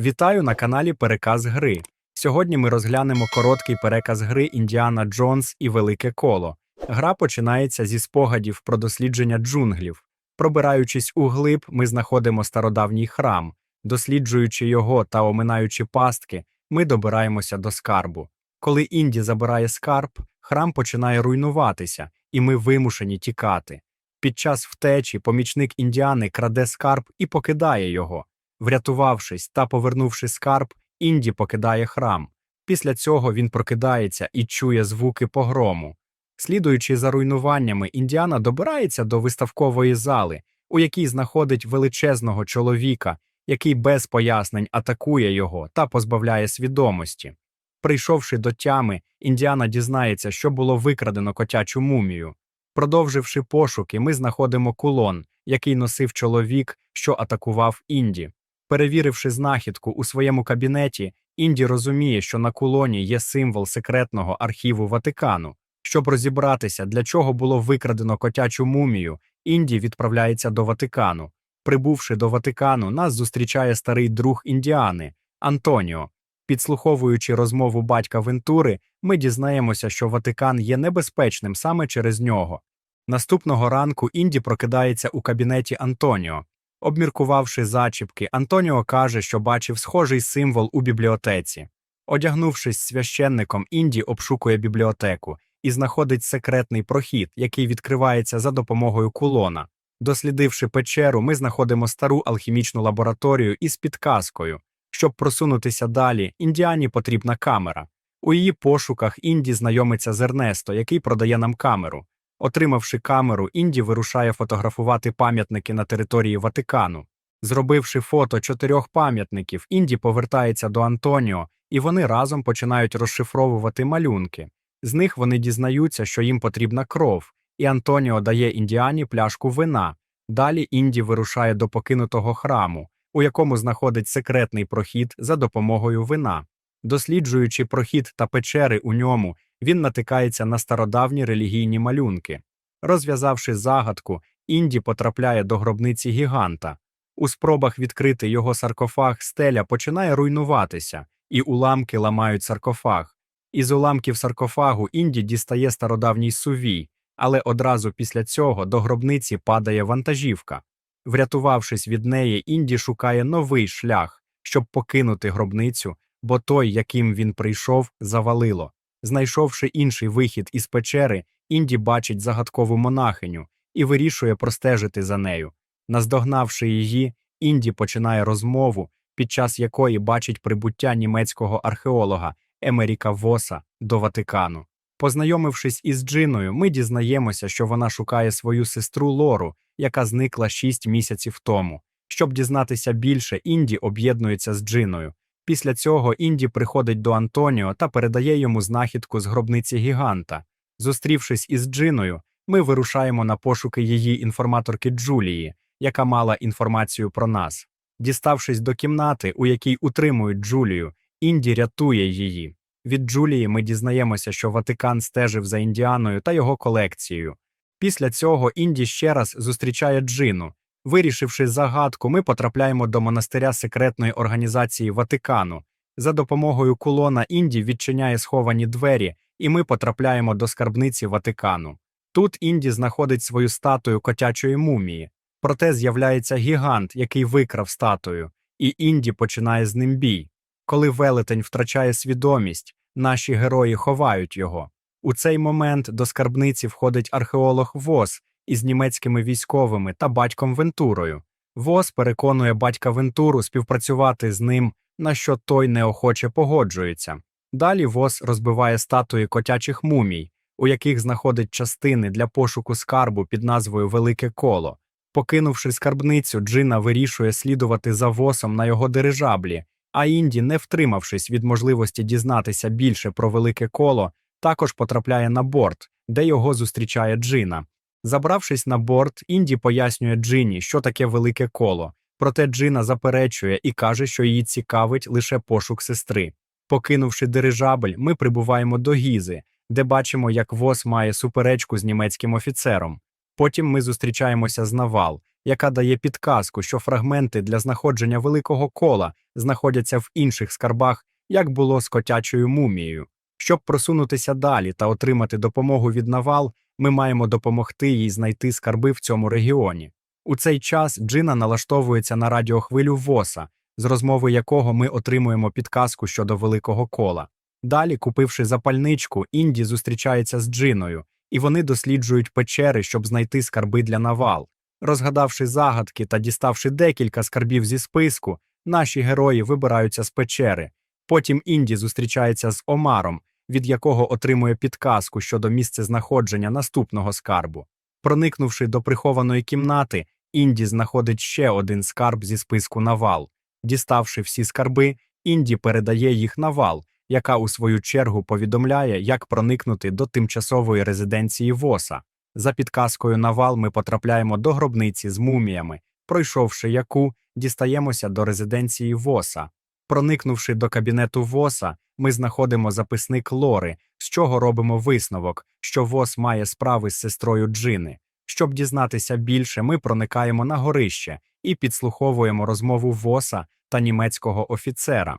Вітаю на каналі Переказ гри. Сьогодні ми розглянемо короткий переказ гри Індіана Джонс і Велике Коло. Гра починається зі спогадів про дослідження джунглів. Пробираючись у глиб, ми знаходимо стародавній храм. Досліджуючи його та оминаючи пастки, ми добираємося до скарбу. Коли Інді забирає скарб, храм починає руйнуватися, і ми вимушені тікати. Під час втечі помічник індіани краде скарб і покидає його. Врятувавшись та повернувши скарб, Інді покидає храм. Після цього він прокидається і чує звуки погрому. Слідуючи за руйнуваннями, Індіана добирається до виставкової зали, у якій знаходить величезного чоловіка, який без пояснень атакує його та позбавляє свідомості. Прийшовши до тями, Індіана дізнається, що було викрадено котячу мумію. Продовживши пошуки, ми знаходимо кулон, який носив чоловік, що атакував Інді. Перевіривши знахідку у своєму кабінеті, Інді розуміє, що на кулоні є символ секретного архіву Ватикану. Щоб розібратися, для чого було викрадено котячу мумію, Інді відправляється до Ватикану. Прибувши до Ватикану, нас зустрічає старий друг Індіани Антоніо. Підслуховуючи розмову батька Вентури, ми дізнаємося, що Ватикан є небезпечним саме через нього. Наступного ранку Інді прокидається у кабінеті Антоніо. Обміркувавши зачіпки, Антоніо каже, що бачив схожий символ у бібліотеці. Одягнувшись священником, Інді обшукує бібліотеку і знаходить секретний прохід, який відкривається за допомогою кулона. Дослідивши печеру, ми знаходимо стару алхімічну лабораторію із підказкою. Щоб просунутися далі, індіані потрібна камера. У її пошуках Інді знайомиться з Ернесто, який продає нам камеру. Отримавши камеру, Інді вирушає фотографувати пам'ятники на території Ватикану. Зробивши фото чотирьох пам'ятників, Інді повертається до Антоніо, і вони разом починають розшифровувати малюнки. З них вони дізнаються, що їм потрібна кров, і Антоніо дає індіані пляшку вина. Далі Інді вирушає до покинутого храму, у якому знаходить секретний прохід за допомогою вина. Досліджуючи прохід та печери у ньому, він натикається на стародавні релігійні малюнки. Розв'язавши загадку, Інді потрапляє до гробниці гіганта. У спробах відкрити його саркофаг стеля починає руйнуватися, і уламки ламають саркофаг. Із уламків саркофагу Інді дістає стародавній сувій, але одразу після цього до гробниці падає вантажівка. Врятувавшись від неї, Інді шукає новий шлях, щоб покинути гробницю, бо той, яким він прийшов, завалило. Знайшовши інший вихід із печери, Інді бачить загадкову монахиню і вирішує простежити за нею. Наздогнавши її, Інді починає розмову, під час якої бачить прибуття німецького археолога Емеріка Воса до Ватикану. Познайомившись із Джиною, ми дізнаємося, що вона шукає свою сестру Лору, яка зникла шість місяців тому. Щоб дізнатися більше, Інді об'єднується з Джиною. Після цього Інді приходить до Антоніо та передає йому знахідку з гробниці гіганта. Зустрівшись із Джиною, ми вирушаємо на пошуки її інформаторки Джулії, яка мала інформацію про нас. Діставшись до кімнати, у якій утримують Джулію, Інді рятує її. Від Джулії ми дізнаємося, що Ватикан стежив за Індіаною та його колекцією. Після цього Інді ще раз зустрічає Джину. Вирішивши загадку, ми потрапляємо до монастиря секретної організації Ватикану. За допомогою кулона Інді відчиняє сховані двері, і ми потрапляємо до скарбниці Ватикану. Тут Інді знаходить свою статую котячої мумії. Проте з'являється гігант, який викрав статую, і Інді починає з ним бій. Коли велетень втрачає свідомість, наші герої ховають його. У цей момент до скарбниці входить археолог Вос із німецькими військовими та батьком Вентурою. Вос переконує батька Вентуру співпрацювати з ним, на що той неохоче погоджується. Далі Вос розбиває статуї котячих мумій, у яких знаходить частини для пошуку скарбу під назвою Велике Коло. Покинувши скарбницю, Джина вирішує слідувати за Восом на його дирижаблі, а Інді, не втримавшись від можливості дізнатися більше про велике коло, також потрапляє на борт, де його зустрічає Джина. Забравшись на борт, Інді пояснює Джині, що таке велике коло, проте Джина заперечує і каже, що її цікавить лише пошук сестри. Покинувши дирижабель, ми прибуваємо до Гізи, де бачимо, як Вос має суперечку з німецьким офіцером. Потім ми зустрічаємося з Навал, яка дає підказку, що фрагменти для знаходження великого кола знаходяться в інших скарбах, як було з котячою мумією. Щоб просунутися далі та отримати допомогу від Навал, ми маємо допомогти їй знайти скарби в цьому регіоні. У цей час Джина налаштовується на радіохвилю ВОСа, з розмови якого ми отримуємо підказку щодо великого кола. Далі, купивши запальничку, Інді зустрічається з Джиною, і вони досліджують печери, щоб знайти скарби для навал. Розгадавши загадки та діставши декілька скарбів зі списку, наші герої вибираються з печери. Потім Інді зустрічається з Омаром, від якого отримує підказку щодо місцезнаходження наступного скарбу. Проникнувши до прихованої кімнати, Інді знаходить ще один скарб зі списку навал. Діставши всі скарби, Інді передає їх навал, яка у свою чергу повідомляє, як проникнути до тимчасової резиденції ВОСа. За підказкою навал ми потрапляємо до гробниці з муміями, пройшовши яку, дістаємося до резиденції ВОСа. Проникнувши до кабінету ВОСа, ми знаходимо записник Лори, з чого робимо висновок, що ВОС має справи з сестрою Джини. Щоб дізнатися більше, ми проникаємо на горище і підслуховуємо розмову ВОСа та німецького офіцера.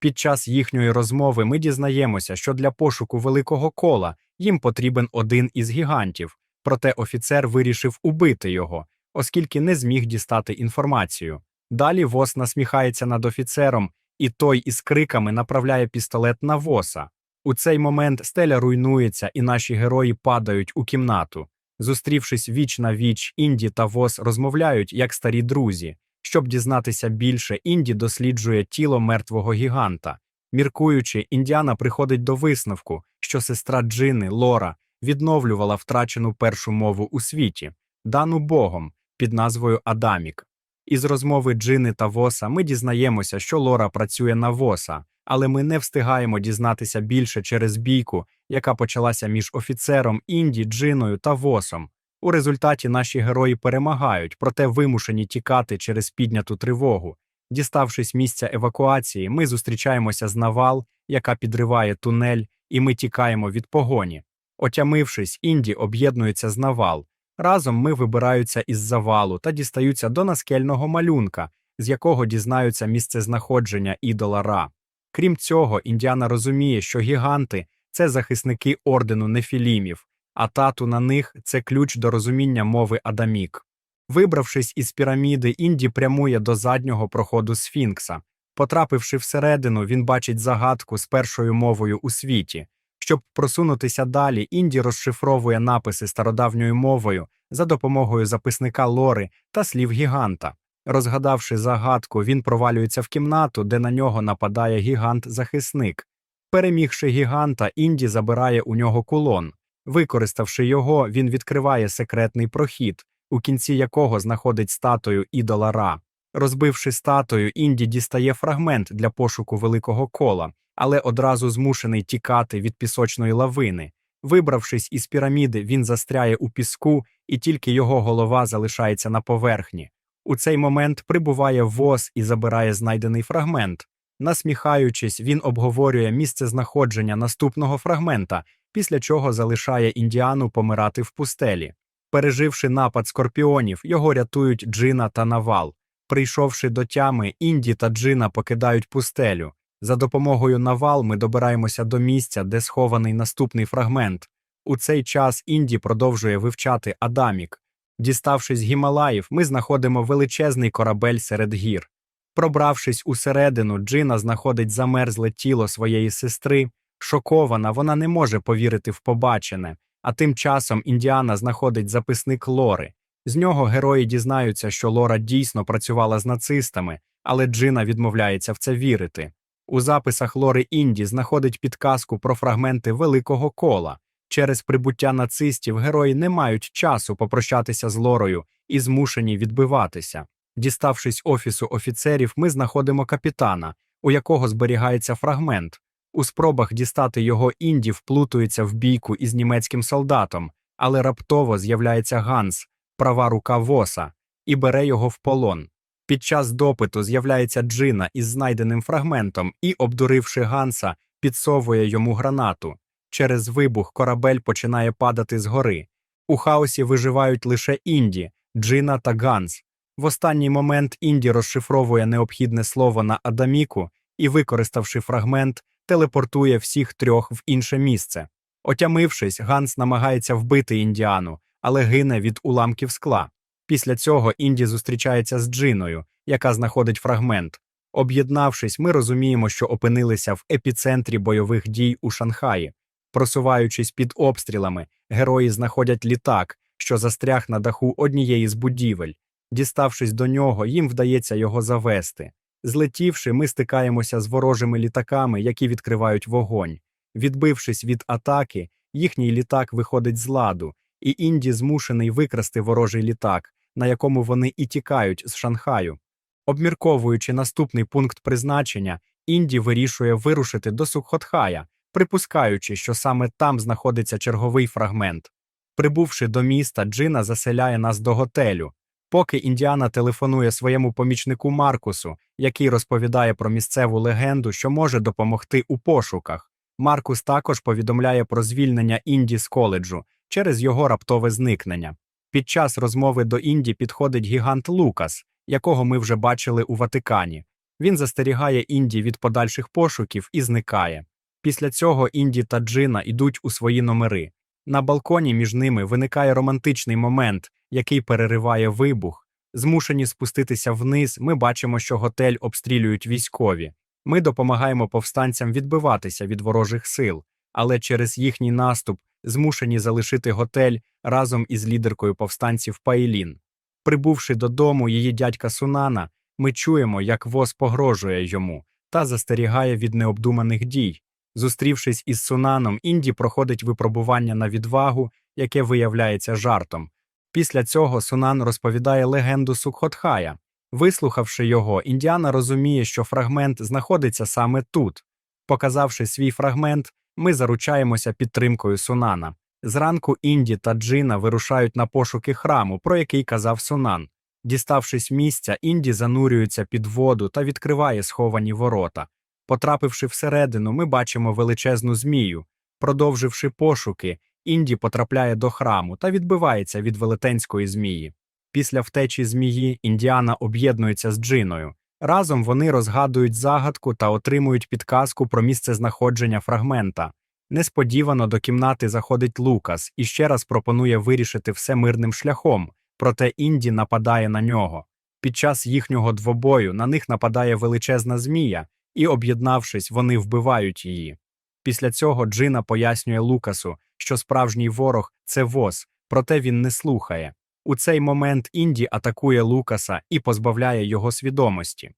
Під час їхньої розмови ми дізнаємося, що для пошуку великого кола їм потрібен один із гігантів, проте офіцер вирішив убити його, оскільки не зміг дістати інформацію. Далі ВОС насміхається над офіцером, і той із криками направляє пістолет на ВОСа. У цей момент стеля руйнується, і наші герої падають у кімнату. Зустрівшись віч на віч, Інді та ВОС розмовляють як старі друзі. Щоб дізнатися більше, Інді досліджує тіло мертвого гіганта. Міркуючи, Індіана приходить до висновку, що сестра Джини Лора відновлювала втрачену першу мову у світі, дану Богом під назвою Адамік. Із розмови Джини та Воса ми дізнаємося, що Лора працює на Воса, але ми не встигаємо дізнатися більше через бійку, яка почалася між офіцером Інді, Джиною та Восом. У результаті наші герої перемагають, проте вимушені тікати через підняту тривогу. Діставшись місця евакуації, ми зустрічаємося з навал, яка підриває тунель, і ми тікаємо від погоні. Отямившись, Інді об'єднується з навал. Разом ми вибираються із завалу та дістаються до наскельного малюнка, з якого дізнаються місцезнаходження ідола Ра. Крім цього, Індіана розуміє, що гіганти це захисники ордену нефілімів, а тату на них це ключ до розуміння мови Адамік. Вибравшись із піраміди, Інді прямує до заднього проходу Сфінкса. Потрапивши всередину, він бачить загадку з першою мовою у світі. Щоб просунутися далі, Інді розшифровує написи стародавньою мовою за допомогою записника Лори та слів гіганта. Розгадавши загадку, він провалюється в кімнату, де на нього нападає гігант-захисник. Перемігши гіганта, Інді забирає у нього кулон. Використавши його, він відкриває секретний прохід, у кінці якого знаходить статую ідола Ра. Розбивши статую, Інді дістає фрагмент для пошуку великого кола, але одразу змушений тікати від пісочної лавини. Вибравшись із піраміди, він застряє у піску, і тільки його голова залишається на поверхні. У цей момент прибуває воз і забирає знайдений фрагмент. Насміхаючись, він обговорює місце знаходження наступного фрагмента, після чого залишає індіану помирати в пустелі. Переживши напад скорпіонів, його рятують Джина та Навал. Прийшовши до тями, Інді та Джина покидають пустелю. За допомогою Навал ми добираємося до місця, де схований наступний фрагмент. У цей час Інді продовжує вивчати Адамік. Діставшись Гімалаїв, ми знаходимо величезний корабель серед гір. Пробравшись усередину, Джина знаходить замерзле тіло своєї сестри. Шокована, вона не може повірити в побачене, а тим часом Індіана знаходить записник Лори. З нього герої дізнаються, що Лора дійсно працювала з нацистами, але Джина відмовляється в це вірити. У записах Лори Інді знаходить підказку про фрагменти великого кола. Через прибуття нацистів герої не мають часу попрощатися з Лорою і змушені відбиватися. Діставшись офісу офіцерів, ми знаходимо капітана, у якого зберігається фрагмент. У спробах дістати його Інді вплутується в бійку із німецьким солдатом, але раптово з'являється Ганс, права рука воса, і бере його в полон. Під час допиту з'являється Джина із знайденим фрагментом і, обдуривши Ганса, підсовує йому гранату. Через вибух корабель починає падати згори. У хаосі виживають лише Інді, Джина та Ганс. В останній момент Інді розшифровує необхідне слово на Адаміку і, використавши фрагмент, телепортує всіх трьох в інше місце. Отямившись, Ганс намагається вбити індіану, але гине від уламків скла. Після цього Інді зустрічається з Джиною, яка знаходить фрагмент. Об'єднавшись, ми розуміємо, що опинилися в епіцентрі бойових дій у Шанхаї. Просуваючись під обстрілами, герої знаходять літак, що застряг на даху однієї з будівель. Діставшись до нього, їм вдається його завести. Злетівши, ми стикаємося з ворожими літаками, які відкривають вогонь. Відбившись від атаки, їхній літак виходить з ладу, і Інді змушений викрасти ворожий літак, на якому вони і тікають з Шанхаю. Обмірковуючи наступний пункт призначення, Інді вирішує вирушити до Сукхотхая, припускаючи, що саме там знаходиться черговий фрагмент. Прибувши до міста, Джина заселяє нас до готелю. Поки Індіана телефонує своєму помічнику Маркусу, який розповідає про місцеву легенду, що може допомогти у пошуках. Маркус також повідомляє про звільнення Інді з коледжу через його раптове зникнення. Під час розмови до Інді підходить гігант Лукас, якого ми вже бачили у Ватикані. Він застерігає Інді від подальших пошуків і зникає. Після цього Інді та Джина йдуть у свої номери. На балконі між ними виникає романтичний момент, який перериває вибух. Змушені спуститися вниз, ми бачимо, що готель обстрілюють військові. Ми допомагаємо повстанцям відбиватися від ворожих сил, але через їхній наступ змушені залишити готель разом із лідеркою повстанців Паїлін. Прибувши додому її дядька Сунана, ми чуємо, як воз погрожує йому та застерігає від необдуманих дій. Зустрівшись із Сунаном, Інді проходить випробування на відвагу, яке виявляється жартом. Після цього Сунан розповідає легенду Сукхотхая. Вислухавши його, Індіана розуміє, що фрагмент знаходиться саме тут. Показавши свій фрагмент, ми заручаємося підтримкою Сунана. Зранку Інді та Джина вирушають на пошуки храму, про який казав Сунан. Діставшись місця, Інді занурюється під воду та відкриває сховані ворота. Потрапивши всередину, ми бачимо величезну змію. Продовживши пошуки, Інді потрапляє до храму та відбивається від велетенської змії. Після втечі змії Індіана об'єднується з Джиною. Разом вони розгадують загадку та отримують підказку про місце знаходження фрагмента. Несподівано до кімнати заходить Лукас і ще раз пропонує вирішити все мирним шляхом, проте Інді нападає на нього. Під час їхнього двобою на них нападає величезна змія, і, об'єднавшись, вони вбивають її. Після цього Джина пояснює Лукасу, що справжній ворог це воз, проте він не слухає. У цей момент Інді атакує Лукаса і позбавляє його свідомості.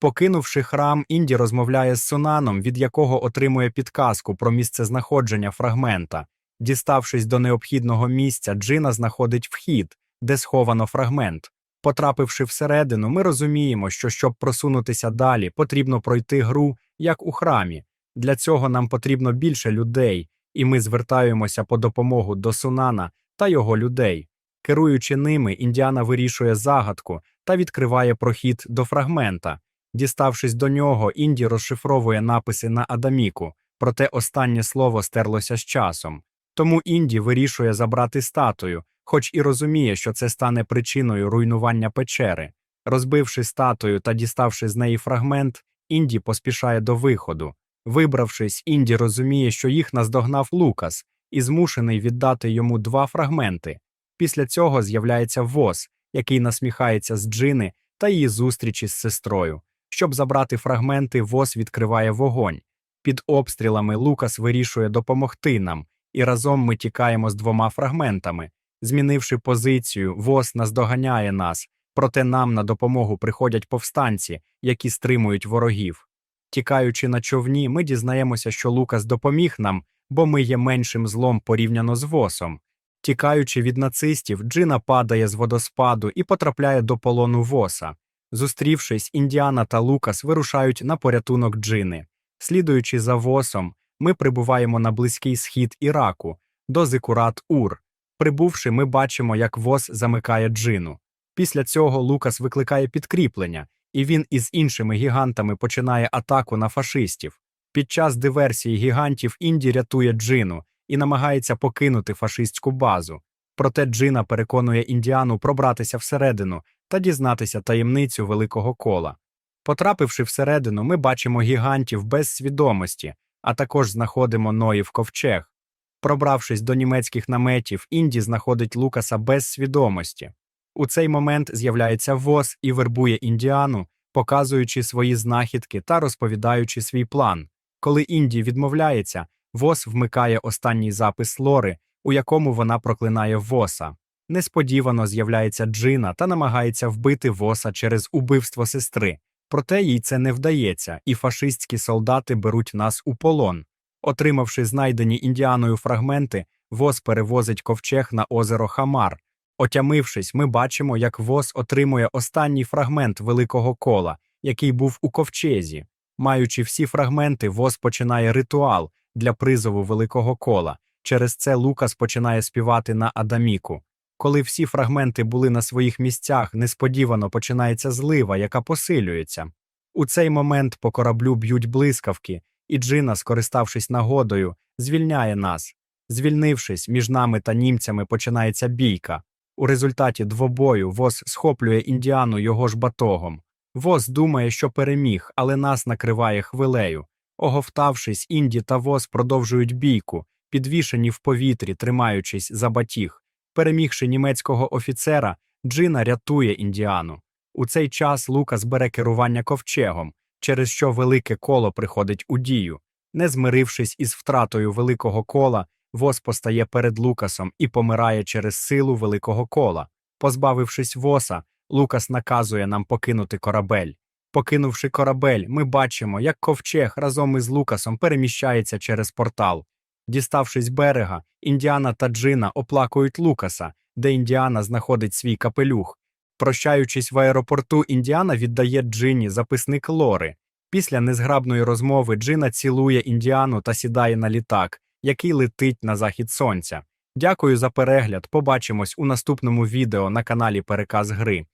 Покинувши храм, Інді розмовляє з Сунаном, від якого отримує підказку про місцезнаходження фрагмента. Діставшись до необхідного місця, Джина знаходить вхід, де сховано фрагмент. Потрапивши всередину, ми розуміємо, що щоб просунутися далі, потрібно пройти гру, як у храмі. Для цього нам потрібно більше людей, і ми звертаємося по допомогу до Сунана та його людей. Керуючи ними, Індіана вирішує загадку та відкриває прохід до фрагмента. Діставшись до нього, Інді розшифровує написи на Адаміку, проте останнє слово стерлося з часом. Тому Інді вирішує забрати статую, хоч і розуміє, що це стане причиною руйнування печери. Розбивши статую та діставши з неї фрагмент, Інді поспішає до виходу. Вибравшись, Інді розуміє, що їх наздогнав Лукас, і змушений віддати йому два фрагменти. Після цього з'являється воз, який насміхається з Джини та її зустрічі з сестрою. Щоб забрати фрагменти, воз відкриває вогонь. Під обстрілами Лукас вирішує допомогти нам, і разом ми тікаємо з двома фрагментами. Змінивши позицію, воз наздоганяє нас, проте нам на допомогу приходять повстанці, які стримують ворогів. Тікаючи на човні, ми дізнаємося, що Лукас допоміг нам, бо ми є меншим злом порівняно з восом. Тікаючи від нацистів, Джина падає з водоспаду і потрапляє до полону воса. Зустрівшись, Індіана та Лукас вирушають на порятунок Джини. Слідуючи за восом, ми прибуваємо на близький схід Іраку, до Зикурат Ур. Прибувши, ми бачимо, як воз замикає Джину. Після цього Лукас викликає підкріплення, і він із іншими гігантами починає атаку на фашистів. Під час диверсії гігантів Інді рятує Джину і намагається покинути фашистську базу. Проте Джина переконує індіану пробратися всередину та дізнатися таємницю великого кола. Потрапивши всередину, ми бачимо гігантів без свідомості, а також знаходимо Ноїв ковчег. Пробравшись до німецьких наметів, Інді знаходить Лукаса без свідомості. У цей момент з'являється воз і вербує індіану, показуючи свої знахідки та розповідаючи свій план. Коли Інді відмовляється, воз вмикає останній запис Лори, у якому вона проклинає воса. Несподівано з'являється Джина та намагається вбити воса через убивство сестри. Проте їй це не вдається, і фашистські солдати беруть нас у полон. Отримавши знайдені індіаною фрагменти, воз перевозить ковчег на озеро Хамар. Отямившись, ми бачимо, як воз отримує останній фрагмент великого кола, який був у ковчезі. Маючи всі фрагменти, воз починає ритуал для призову великого кола. Через це Лукас починає співати на Адаміку. Коли всі фрагменти були на своїх місцях, несподівано починається злива, яка посилюється. У цей момент по кораблю б'ють блискавки, і Джина, скориставшись нагодою, звільняє нас. Звільнившись, між нами та німцями починається бійка. У результаті двобою воз схоплює індіану його ж батогом. Воз думає, що переміг, але нас накриває хвилею. Оговтавшись, Інді та воз продовжують бійку, підвішені в повітрі, тримаючись за батіг. Перемігши німецького офіцера, Джина рятує індіану. У цей час Лукас бере керування ковчегом, через що велике коло приходить у дію. Не змирившись із втратою великого кола, воз постає перед Лукасом і помирає через силу великого кола. Позбавившись воса, Лукас наказує нам покинути корабель. Покинувши корабель, ми бачимо, як ковчег разом із Лукасом переміщається через портал. Діставшись берега, Індіана та Джина оплакують Лукаса, де Індіана знаходить свій капелюх. Прощаючись в аеропорту, Індіана віддає Джині записник Лори. Після незграбної розмови Джина цілує Індіану та сідає на літак, який летить на захід сонця. Дякую за перегляд. Побачимось у наступному відео на каналі Переказ Гри.